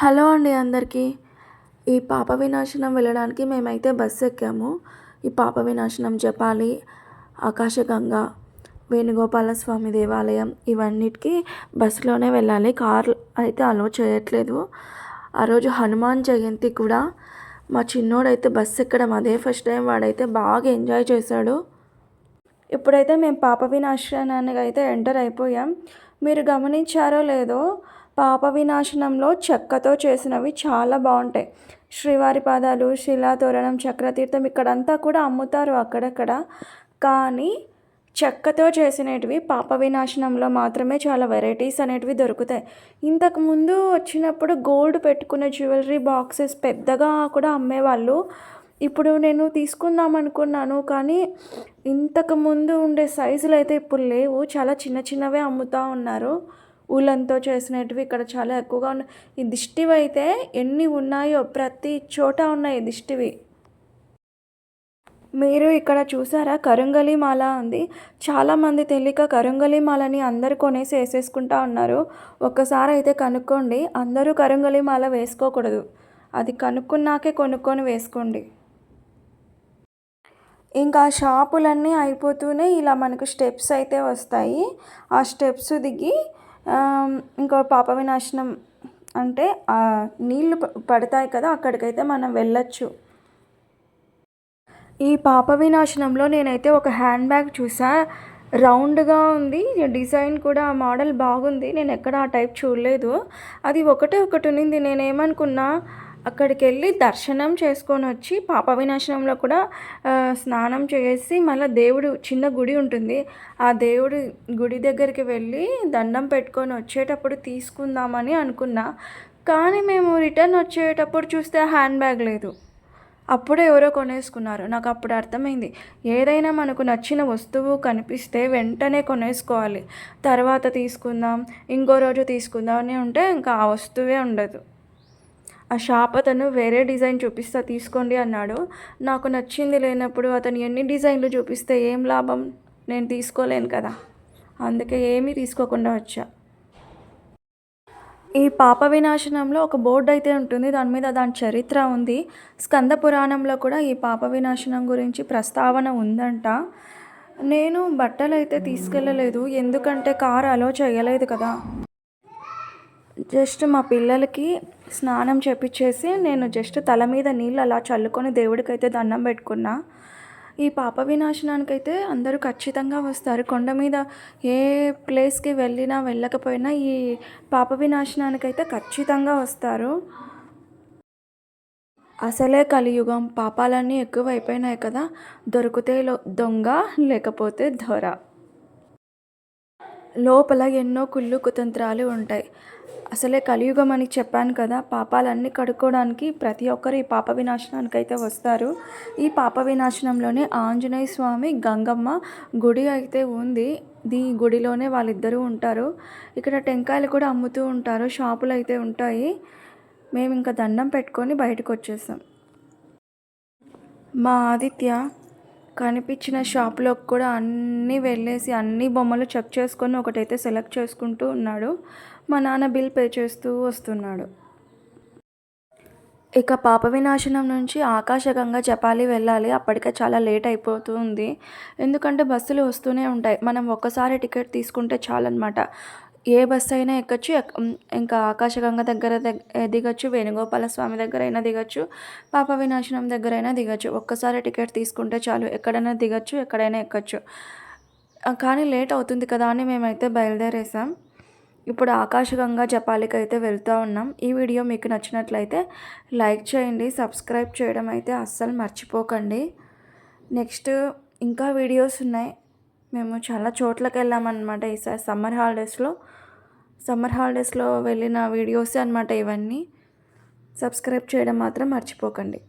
Hello అండి అందరికీ. ఈ పాప వినాశనం వెళ్ళడానికి మేమైతే బస్సు ఎక్కాము. ఈ పాప వినాశనం జపాలి ఆకాశగంగా వేణుగోపాల స్వామి దేవాలయం ఇవన్నిటికీ బస్సులోనే వెళ్ళాలి. కార్ అయితే అలో చేయట్లేదు. ఆ రోజు హనుమాన్ జయంతి కూడా. మా చిన్నోడైతే బస్సు ఎక్కడం అదే ఫస్ట్ టైం. వాడైతే బాగా ఎంజాయ్ చేశాడు. ఇప్పుడైతే మేము పాప వినాశనానికి అయితే ఎంటర్ అయిపోయాం. మీరు గమనించారో లేదో పాప వినాశనంలో చెక్కతో చేసినవి చాలా బాగుంటాయి. శ్రీవారి పాదాలు శిలా తోరణం చక్రతీర్థం ఇక్కడంతా కూడా అమ్ముతారు అక్కడక్కడ. కానీ చెక్కతో చేసినవి పాప వినాశనంలో మాత్రమే చాలా వెరైటీస్ అనేటివి దొరుకుతాయి. ఇంతకుముందు వచ్చినప్పుడు గోల్డ్ పెట్టుకున్న జ్యువెలరీ బాక్సెస్ పెద్దగా కూడా అమ్మేవాళ్ళు. ఇప్పుడు నేను తీసుకుందాం అనుకున్నాను కానీ ఇంతకుముందు ఉండే సైజులు అయితే ఇప్పుడు లేవు. చాలా చిన్న చిన్నవే అమ్ముతూ ఉన్నారు. ఊళ్ళంతో చేసినవి ఇక్కడ చాలా ఎక్కువగా ఉన్నాయి. ఈ దిష్టివి అయితే ఎన్ని ఉన్నాయో ప్రతి చోట ఉన్నాయి దిష్టివి. మీరు ఇక్కడ చూసారా? కరంగలి మాల ఉంది. చాలామంది తెలియక కరంగలి మాలని అందరు కొనేసి వేసేసుకుంటా ఉన్నారు. ఒక్కసారి అయితే కనుక్కోండి. అందరూ కరంగలి మాల వేసుకోకూడదు. అది కనుక్కున్నాకే కొనుక్కొని వేసుకోండి. ఇంకా షాపులన్నీ అయిపోతూనే ఇలా మనకు స్టెప్స్ అయితే వస్తాయి. ఆ స్టెప్స్ దిగి ఇంకో పాప వినాశనం అంటే నీళ్ళు పడతాయి కదా అక్కడికైతే మనం వెళ్ళొచ్చు. ఈ పాప వినాశనంలో నేనైతే ఒక హ్యాండ్ బ్యాగ్ చూసా. రౌండ్గా ఉంది డిజైన్ కూడా మోడల్ బాగుంది. నేను ఎక్కడ ఆ టైప్ చూడలేదు. అది ఒకటే ఒకటి ఉన్నింది. నేనేమనుకున్నా అక్కడికి వెళ్ళి దర్శనం చేసుకొని వచ్చి పాప వినాశనంలో కూడా స్నానం చేసి మళ్ళీ దేవుడు చిన్న గుడి ఉంటుంది. ఆ దేవుడి గుడి దగ్గరికి వెళ్ళి దండం పెట్టుకొని వచ్చేటప్పుడు తీసుకుందామని అనుకున్నా. కానీ మేము రిటర్న్ వచ్చేటప్పుడు చూస్తే హ్యాండ్ బ్యాగ్ లేదు. అప్పుడే ఎవరో కొనేసుకున్నారు. నాకు అప్పుడు అర్థమైంది. ఏదైనా మనకు నచ్చిన వస్తువు కనిపిస్తే వెంటనే కొనేసుకోవాలి. తర్వాత తీసుకుందాం ఇంకో రోజు తీసుకుందాం అని ఉంటే ఇంకా ఆ వస్తువే ఉండదు. ఆ షాప్ అతను వేరే డిజైన్ చూపిస్తా తీసుకోండి అన్నాడు. నాకు నచ్చింది లేనప్పుడు అతను ఎన్ని డిజైన్లు చూపిస్తే ఏం లాభం? నేను తీసుకోలేను కదా. అందుకే ఏమీ తీసుకోకుండా వచ్చా. ఈ పాప వినాశనంలో ఒక బోర్డు అయితే ఉంటుంది. దాని మీద దాని చరిత్ర ఉంది. స్కంద పురాణంలో కూడా ఈ పాప వినాశనం గురించి ప్రస్తావన ఉందంట. నేను బట్టలు అయితే తీసుకెళ్ళలేదు. ఎందుకంటే కారు అలో చేయలేదు కదా. జస్ట్ మా పిల్లలకి స్నానం చేపించేసి నేను జస్ట్ తల మీద నీళ్ళు అలా చల్లుకొని దేవుడికి అయితే దండం పెట్టుకున్నా. ఈ పాప వినాశనానికి అయితే అందరూ ఖచ్చితంగా వస్తారు. కొండ మీద ఏ ప్లేస్కి వెళ్ళినా వెళ్ళకపోయినా ఈ పాప వినాశనానికి అయితే ఖచ్చితంగా వస్తారు. అసలే కలియుగం పాపాలన్నీ ఎక్కువైపోయినాయి కదా. దొరికితే దొంగ లేకపోతే ధొర లోపల ఎన్నో కుళ్ళు కుతంత్రాలు ఉంటాయి. అసలే కలియుగం అని చెప్పాను కదా పాపాలన్నీ కడుక్కోవడానికి ప్రతి ఒక్కరు ఈ పాప వినాశనానికి అయితే వస్తారు. ఈ పాప వినాశనంలోనే ఆంజనేయ స్వామి గంగమ్మ గుడి అయితే ఉంది. దీ గుడిలోనే వాళ్ళిద్దరూ ఉంటారు. ఇక్కడ టెంకాయలు కూడా అమ్ముతూ ఉంటారు. షాపులు అయితే ఉంటాయి. మేము ఇంకా దండం పెట్టుకొని బయటకు వచ్చేసాం మా ఆదిత్య కనిపించిన షాప్లోకి కూడా అన్నీ వెళ్ళేసి అన్ని బొమ్మలు చెక్ చేసుకొని ఒకటైతే సెలెక్ట్ చేసుకుంటూ ఉన్నాడు. మా నాన్న బిల్ పే చేస్తూ వస్తున్నాడు. ఇక పాప వినాశనం నుంచి ఆకాశగంగా జపాలి వెళ్ళాలి. అప్పటికే చాలా లేట్ అయిపోతుంది ఎందుకంటే బస్సులు వస్తూనే ఉంటాయి. మనం ఒక్కసారి టికెట్ తీసుకుంటే చాలన్నమాట. ఏ బస్సు అయినా ఎక్కచ్చు ఇంకా ఆకాశగంగ దగ్గర దిగచ్చు వేణుగోపాల స్వామి దగ్గర అయినా దిగచ్చు పాప వినాశనం దగ్గర అయినా దిగచ్చు. ఒక్కసారి టికెట్ తీసుకుంటే చాలు ఎక్కడైనా దిగచ్చు ఎక్కడైనా ఎక్కచ్చు. కానీ లేట్ అవుతుంది కదా అని మేమైతే బయలుదేరేసాం. ఇప్పుడు ఆకాశగంగా జపాలికి అయితే వెళ్తూ ఉన్నాం. ఈ వీడియో మీకు నచ్చినట్లయితే లైక్ చేయండి సబ్స్క్రైబ్ చేయడం అయితే అస్సలు మర్చిపోకండి. నెక్స్ట్ ఇంకా వీడియోస్ ఉన్నాయి. మేము చాలా చోట్లకి వెళ్ళామన్నమాట ఈసారి సమ్మర్ హాలిడేస్లో. సమ్మర్ హాలిడేస్లో వెళ్ళిన వీడియోస్ అనమాట ఇవన్నీ. సబ్స్క్రైబ్ చేయడం మాత్రం మర్చిపోకండి.